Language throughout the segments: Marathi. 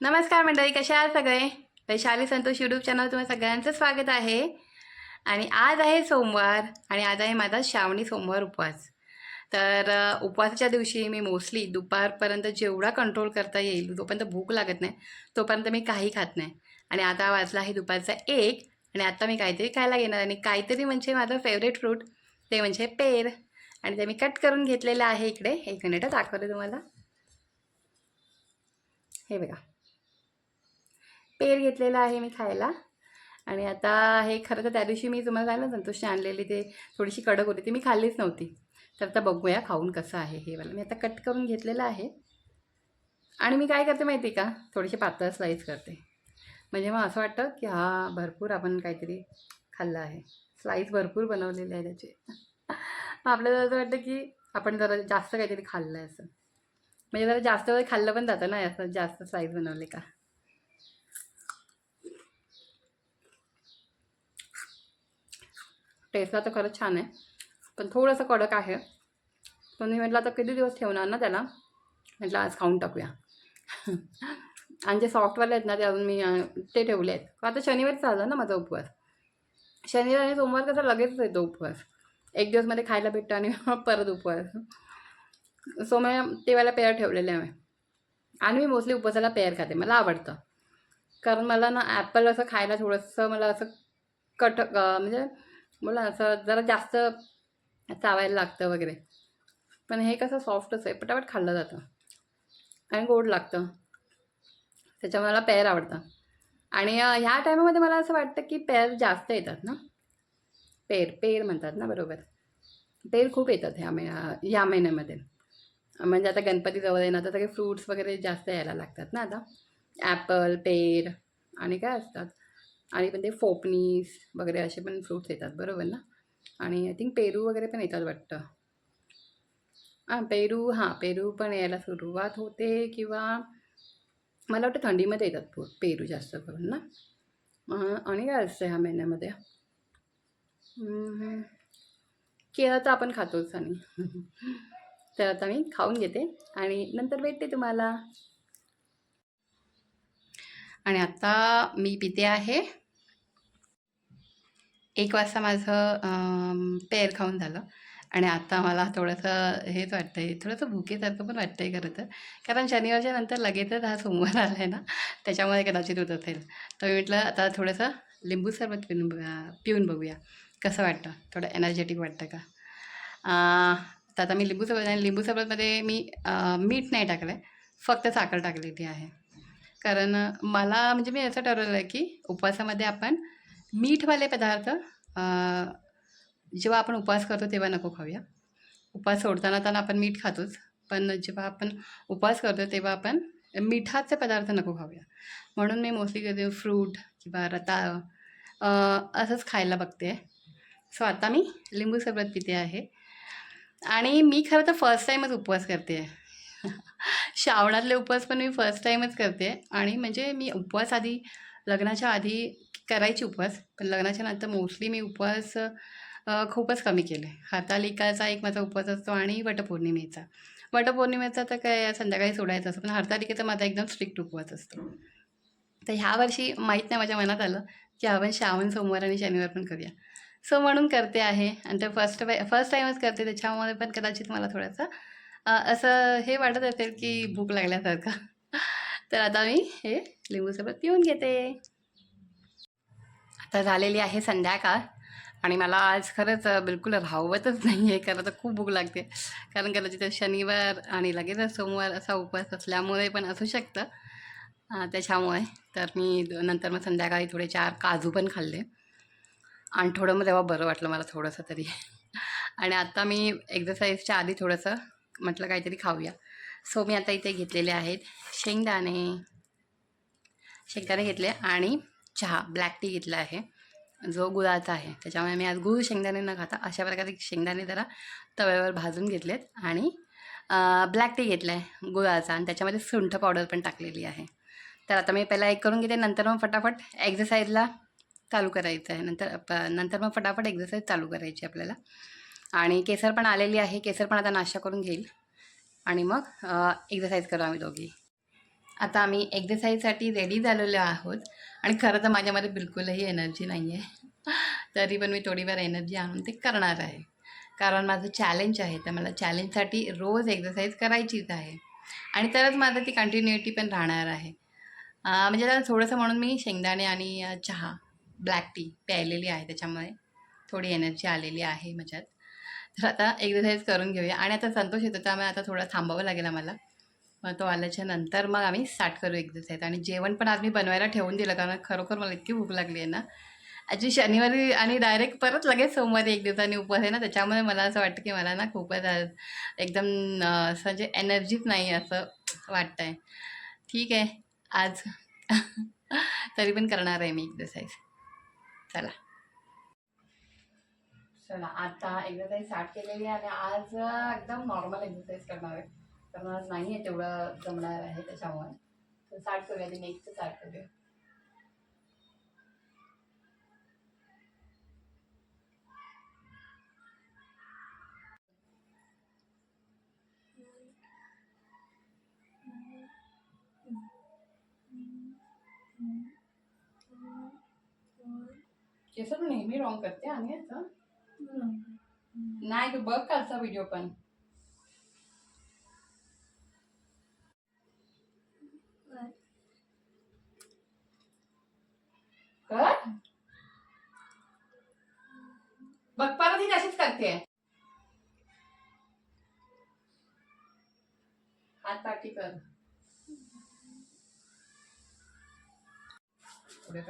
नमस्कार मंडळी कशा आहात सगळे? वैशाली संतोष यूट्यूब चॅनल तुम्हाला सगळ्यांचं स्वागत आहे. आणि आज आहे सोमवार आणि आज आहे माझा श्रावणी सोमवार उपवास. तर उपवासाच्या दिवशी मी मोस्टली दुपारपर्यंत जेवढा कंट्रोल करता येईल तोपर्यंत भूक लागत नाही तोपर्यंत मी काही खात नाही. आणि आता वाजला आहे दुपारचा एक आणि आता मी काहीतरी खायला घेणार आणि काहीतरी म्हणजे माझं फेवरेट फ्रूट ते म्हणजे पेर. आणि ते मी कट करून घेतलेलं आहे इकडे. एक मिनिट दाखवते तुम्हाला. हे बघा. पेर घेतलेला आहे मी खायला. आणि आता हे खरं तर त्या दिवशी मी तुम्हाला सांगितलं संतोषने आणलेली ते थोडीशी कडक होती ती मी खाल्लीच नव्हती. तर आता बघूया खाऊन कसं आहे हे मला मी आता कट करून घेतलेलं आहे. आणि मी काय करते माहिती आहे का? थोडीशी पातळ स्लाईस करते. म्हणजे मग असं वाटतं की हा भरपूर आपण काहीतरी खाल्लं आहे. स्लाईस भरपूर बनवलेले आहे त्याचे. मग आपल्याला असं वाटतं की आपण जरा जास्त काहीतरी खाल्लं आहे असं. म्हणजे जरा जास्त वेळ खाल्लं पण जातं ना असं जास्त स्लाईस बनवले का? टेस्टला तर खरंच छान आहे. पण थोडंसं कडक आहे. पण मी म्हटलं आता किती दिवस ठेवणार ना त्याला? म्हटलं आज खाऊन टाकूया. आणि जे सॉफ्टवाले आहेत ना ते अजून मी ते ठेवले आहेत. आता शनिवारीच झालं ना माझा उपवास. शनिवार आणि सोमवार कसं लगेचच येतो उपवास. एक दिवसमध्ये खायला भेटतं आणि मग परत उपवास. सो मी तेवाला पेअर ठेवलेले आहे. आणि मी मोस्टली उपवासाला पेअर खाते. मला आवडतं. कारण मला ना ॲपल असं खायला थोडंसं मला असं कट म्हणजे बोला असं जरा जास्त चावायला लागतं वगैरे. पण हे कसं सॉफ्टच आहे पटापट खाल्लं जातं. आणि गोड लागतं. त्याच्यामुळे मला पेर आवडतं. आणि ह्या टायमामध्ये मला असं वाटतं की पेर जास्त येतात ना? पेर पेर म्हणतात ना बरोबर. पेर खूप येतात ह्या मे ह्या महिन्यामध्ये. म्हणजे आता गणपती जवळ तर सगळे फ्रूट्स वगैरे जास्त यायला लागतात ना आता. ॲपल पेर आणि काय असतात? आणि पण ते फोपनीस वगैरे असे पण फ्रूट्स येतात बरोबर ना? आणि आय थिंक पेरू वगैरे पण येतात वाटतं. हां पेरू हां पेरू पण यायला सुरुवात होते किंवा मला वाटतं थंडीमध्ये येतात फ्रूट पेरू जास्त करून ना? आणि काय असतं ह्या महिन्यामध्ये? केळं तर आपण खातोच आणि. तर आता मी खाऊन घेते आणि नंतर भेटते तुम्हाला. आणि आता मी पिते आहे एक वाजता माझं पेर खाऊन झालं. आणि आता मला थोडंसं हेच वाटतं आहे थोडंसं भुकेसारखं पण वाटतं आहे खरं तर. कारण शनिवारच्या नंतर लगेचच हा सोमवार आला आहे ना त्याच्यामुळे कदाचित होत असेल. तर मी म्हटलं आता थोडंसं लिंबू सरबत पिऊन बघा पिऊन बघूया. कसं वाटतं? थोडं एनर्जेटिक वाटतं का? तर आता मी लिंबू सरबत आणि लिंबू सरबतमध्ये मी मीठ नाही टाकलं आहे फक्त साखर टाकलेली आहे. कारण मला म्हणजे मी असं ठरवलं आहे की उपवासामध्ये आपण मीठवाले पदार्थ जेव्हा आपण उपवास करतो तेव्हा नको खाऊया. उपवास सोडताना त्यांना आपण मीठ खातोच पण जेव्हा आपण उपवास करतो तेव्हा आपण मिठाचे पदार्थ नको खाऊया. म्हणून मी मोस्टली कधी फ्रूट किंवा रता असंच खायला बघते. सो आता मी लिंबू सरबत पिते आहे. आणि मी खरं तर फर्स्ट टाईमच उपवास करते. आहे श्रावणातले उपवास पण मी फर्स्ट टाईमच करते. आणि म्हणजे मी उपवास आधी लग्नाच्या आधी करायची उपवास पण लग्नाच्या नंतर मोस्टली मी उपवास खूपच कमी केले. हरतालिकाचा एक माझा उपवास असतो आणि वटपौर्णिमेचा. वटपौर्णिमेचा तर काय संध्याकाळी सोडायचं असतं पण हरतालिकेचा माझा एकदम स्ट्रिक्ट उपवास असतो. तर ह्या वर्षी माहीत नाही माझ्या मनात आलं की आपण श्रावण सोमवार आणि शनिवार पण करूया. सो म्हणून करते आहे. आणि ते फर्स्ट फर्स्ट टाईमच करते त्याच्यामुळे पण कदाचित मला थोडंसं असं हे वाटत असेल की भूक लागल्यासारखं. तर आता मी हे लिंबू सरबत पिऊन घेते. आता झालेली आहे संध्याकाळ आणि मला आज खरंच बिलकुल राहवतच नाही आहे कारण तर खूप भूक लागते. कारण कदाचित शनिवार आणि लगेचच सोमवार असा उपवास असल्यामुळे पण असू शकतं. त्याच्यामुळे. तर मी द- नंतर मग संध्याकाळी थोडे चार काजू पण खाल्ले. आणि थोडं मग तेव्हा बरं वाटलं मला थोडंसं तरी. आणि आत्ता मी एक्झरसाईजच्या आधी थोडंसं म्हटलं काहीतरी खाऊया. सो मी आता इथे घेतलेले आहेत शेंगदाणे. शेंगदाणे घेतले आणि चहा ब्लॅक टी घेतला आहे. जो गुळाचा आहे. त्याच्यामुळे मी आज गुळ शेंगदाणे न खाता अशा प्रकारे शेंगदाणे जरा तव्यावर भाजून घेतलेत आणि ब्लॅक टी घेतला आहे गुळाचा आणि त्याच्यामध्ये सुंठ पावडर पण टाकलेली आहे. तर आता मी पहिला एक करून घेते. नंतर मग फटाफट एक्झरसाईजला चालू करायचं आहे. नंतर प नंतर मग फटाफट एक्झरसाईज चालू करायची आपल्याला. आणि केसर पण आलेली आहे. केसर पण आता नाश्ता करून घेईल. आणि मग एक्झरसाईज करू आम्ही दोघी. आता आम्ही एक्झरसाईजसाठी रेडी झालेलो आहोत. आणि खरं तर माझ्यामध्ये बिलकुलही एनर्जी नाही आहे तरी पण मी थोडीफार एनर्जी आणून ते करणार आहे. कारण माझं चॅलेंज आहे. तर मला चॅलेंजसाठी रोज एक्झरसाईज करायचीच आहे. आणि तरच माझं ती कंटिन्युटी पण राहणार आहे. म्हणजे त्याला थोडंसं म्हणून मी शेंगदाणे आणि चहा ब्लॅक टी प्यायलेली आहे. त्याच्यामुळे थोडी एनर्जी आलेली आहे माझ्यात. तर आता एक्झरसाईज करून घेऊया. आणि आता संतोष येतो. त्यामुळे आता थोडं थांबावं लागेल आम्हाला. मग तो आल्याच्यानंतर मग आम्ही स्टार्ट करू एक्झरसाईज आणि जेवण पण आज मी बनवायला ठेवून दिलं कारण खरोखर मला इतकी भूक लागली आहे ना. आजी शनिवारी आणि डायरेक्ट परत लगेच सोमवारी एक दिवसाने उपवास आहे ना त्याच्यामुळे मला असं वाटतं की मला ना खूपच एकदम असं म्हणजे एनर्जीच नाही असं वाटतं आहे ठीक आहे आज तरी पण करणार आहे मी एक्झरसाईज चला. चला आता एक्झरसाईज स्टार्ट केलेली आहे आणि आज एकदम नॉर्मल एक्झरसाईज करणार आहे. कारण आज नाही आहे तेवढं जमणार आहे त्याच्यामुळे. तर स्टार्ट करूया ते नेक्स्ट स्टार्ट करूया. केस तू नेहमी रॉंग करते आणि याचं नाही तू बघ कालचा व्हिडिओ पण. तशीच करते हात पाठी कर पुढे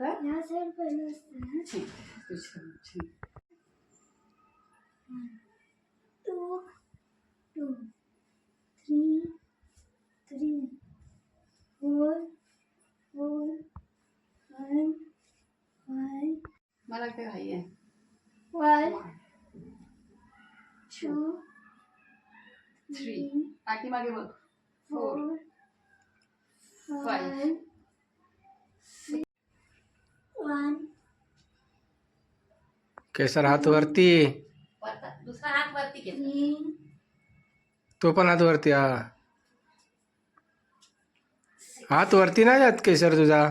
कर या ठीक ठीक two two three three four four five five मला काय घाई आहे? वन टू थ्री पाठीमागे बघ. फोर. फाईव्ह केसर हात वरती. दुसरा हात वरती तो पण हात वरती हा. हात वरती नाही जात केसर तुझा.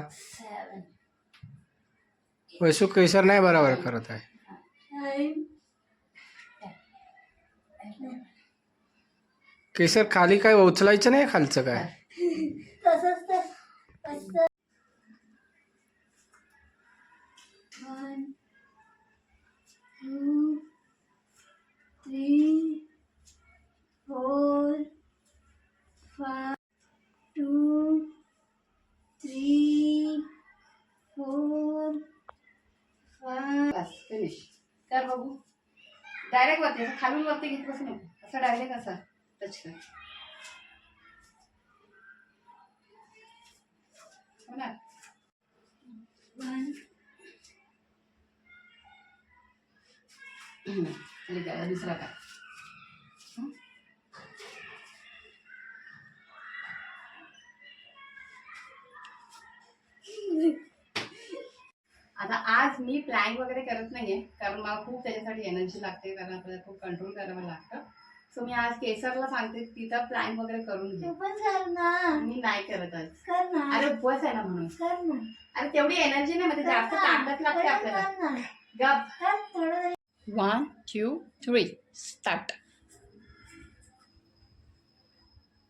वैसू केसर नाही बरोबर करत आहे. केसर खाली काय उचलायचं नाही खालचं काय? तसंच two three four five two three four five बस फिनिश कर बघू. डायरेक्ट वरती असं खालून वरती घेत बसू नको. असं डायरेक्ट असं. टच कर. हो ना? वन दुसरा काय? आता आज मी प्लॅन वगैरे करत नाहीये कारण मला खूप त्याच्यासाठी एनर्जी लागते कारण आपल्याला खूप कंट्रोल करावं लागतं. सो मी आज केसरला सांगते तिचा प्लॅन वगैरे करून घे. मी नाही करत आज. कर ना. अरे उपवास आहे ना म्हणून. कर ना. अरे तेवढी एनर्जी नाही म्हणजे जास्त ताकद लागते आपल्याला. गप. वन टू थ्री स्टार्ट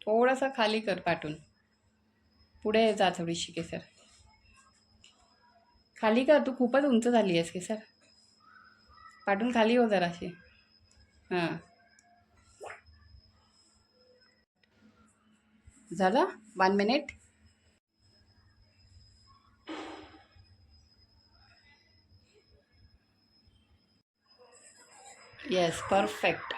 थोडंसं खाली कर पाठून पुढे जा थोडीशी केसर. खाली कर तू खूपच उंच झाली आहेस केसर. पाठून खाली हो जराशी. हां. झालं? One minute yes perfect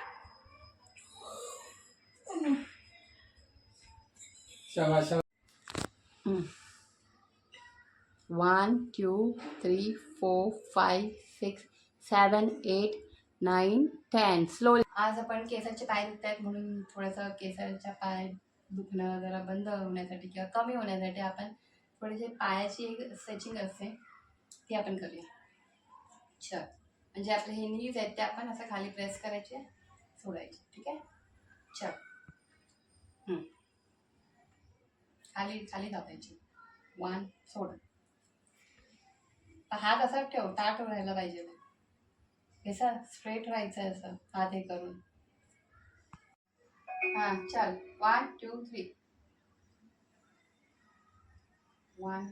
one two three four five six seven eight nine ten slow आज आपण केसांचे पाय दुखत आहेत म्हणून थोडंसं केसांच्या पाय दुखणं जरा बंद होण्यासाठी किंवा कमी होण्यासाठी आपण थोडेसे पायाची एक स्ट्रेचिंग असते ती आपण करूया. चल. म्हणजे आपले हे नीज आहेत ते आपण असं खाली प्रेस करायचे सोडायचे. ठीक आहे? चल. खाली खाली दाबायची. वन सोड. हात असा ठेव ताट राहायला पाहिजे कसं स्ट्रेट राहायचं आहे असं हात हे करून. हां चल. One two three one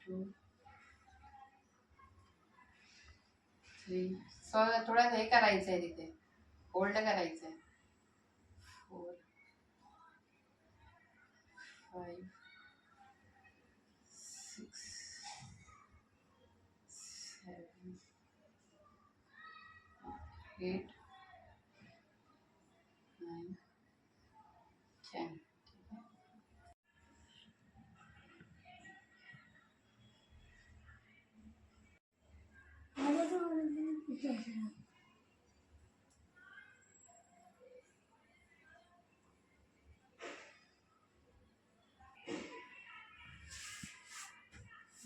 two थोडं हे करायचं आहे तिथे. होल्ड करायचं आहे four five six seven eight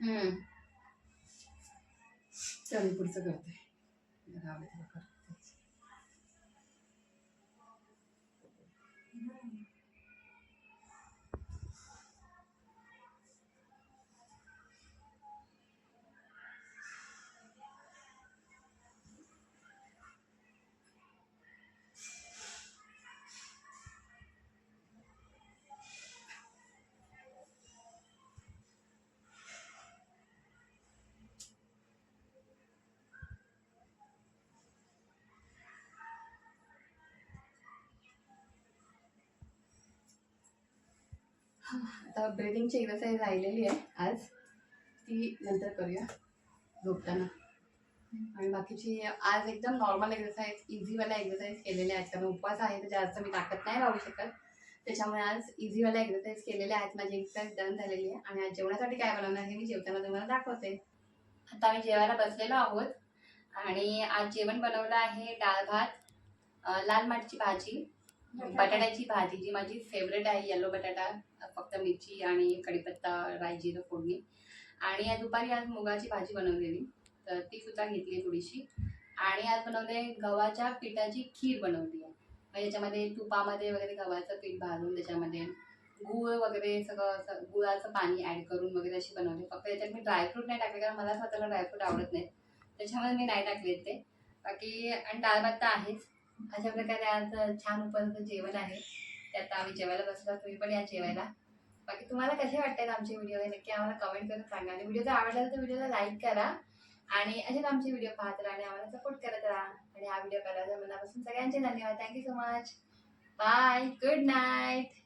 हम्म. चल पुढचं करते राहू दे आता ब्रिदिंगची एक्सरसाइज राहिलेली आहे. आज ती नंतर करूया झोपताना. आणि बाकीची आज एकदम नॉर्मल एक्सरसाइज इझीवाल्या एक्सरसाइज केलेल्या आहेत. कारण उपवास आहे तर जास्त मी ताकद नाही राहू शकत. त्याच्यामुळे आज इझीवाल्या एक्सरसाइज केलेल्या आहेत. माझी एक्सरसाइज डन झालेली आहे. आणि आज जेवणासाठी काय बनवणार हे मी जेवताना तुम्हाला दाखवते. आता आम्ही जेवायला बसलेलो आहोत. आणि आज जेवण बनवलं आहे डाळ भात लाल माठची भाजी बटाट्याची भाजी जी माझी फेवरेट आहे येलो बटाटा फक्त मिरची आणि कढीपत्ता राय जिरं फोडणी. आणि आज दुपारी आज मुगाची भाजी बनवलेली तर ती सुद्धा घेतली थोडीशी. आणि आज बनवले गव्हाच्या पिठाची खीर बनवली आहे. म्हणजे याच्यामध्ये तुपामध्ये वगैरे गव्हाचं पीठ भाजून त्याच्यामध्ये गूळ वगैरे सगळं असं गुळाचं पाणी ॲड करून वगैरे अशी बनवली. फक्त त्याच्यात मी ड्रायफ्रूट नाही टाकले कारण मला स्वतःला ड्रायफ्रूट आवडत नाही त्याच्यामुळे मी नाही टाकले ते. बाकी आणि डाळ भात तर आहेच. अशा प्रकारे आज छान उपलब्ध जेवण आहे. त्यात आम्ही जेवायला बसलो तुम्ही पण या जेवायला. बाकी तुम्हाला कसे वाटतात आमचे व्हिडिओ हे नक्की आम्हाला कमेंट करून सांगा. आणि व्हिडिओ जर आवडला तर व्हिडिओला लाईक करा. आणि असेच आमचे व्हिडिओ पाहत राहा आणि आम्हाला सपोर्ट करत राहा. आणि हा व्हिडिओ करायचा मनापासून सगळ्यांचे धन्यवाद. Thank you so much bye good night